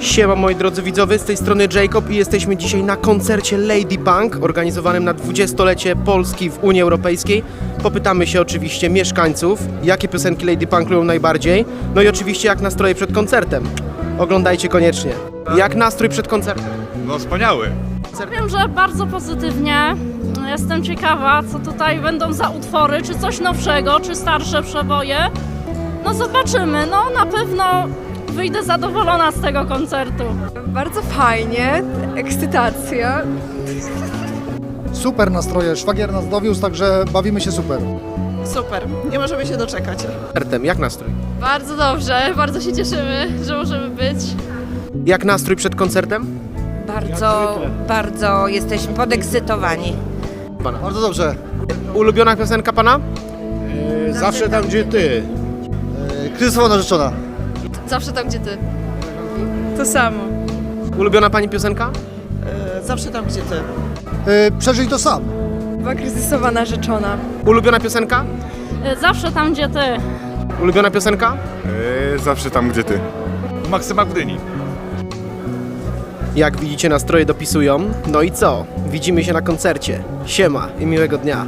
Siema moi drodzy widzowie, z tej strony Jacob i jesteśmy dzisiaj na koncercie Lady Punk organizowanym na 20-lecie Polski w Unii Europejskiej. Popytamy się oczywiście mieszkańców, jakie piosenki Lady Punk lubią najbardziej, no i oczywiście jak nastroje przed koncertem. Oglądajcie koniecznie. Jak nastrój przed koncertem? No wspaniały. Wiem, że bardzo pozytywnie. Jestem ciekawa, co tutaj będą za utwory, czy coś nowszego, czy starsze przeboje. No zobaczymy, no na pewno wyjdę zadowolona z tego koncertu. Bardzo fajnie, ekscytacja. Super nastroje, szwagier nas dowiózł, także bawimy się super. Super, nie możemy się doczekać. Koncertem, jak nastrój? Bardzo dobrze, bardzo się cieszymy, że możemy być. Jak nastrój przed koncertem? Bardzo, bardzo jesteśmy podekscytowani. Pana. Bardzo dobrze. Ulubiona piosenka pana? Zawsze tam, gdzie ty. Kryzysowa narzeczona. Zawsze tam, gdzie ty. To samo. Ulubiona pani piosenka? E, Zawsze tam, gdzie ty. Przeżyj to sam. Była kryzysowa narzeczona. Ulubiona piosenka? Y, Zawsze tam, gdzie ty. Ulubiona piosenka? zawsze tam, gdzie ty. Maksyma Gdyni. Jak widzicie nastroje dopisują. No i co? Widzimy się na koncercie. Siema i miłego dnia.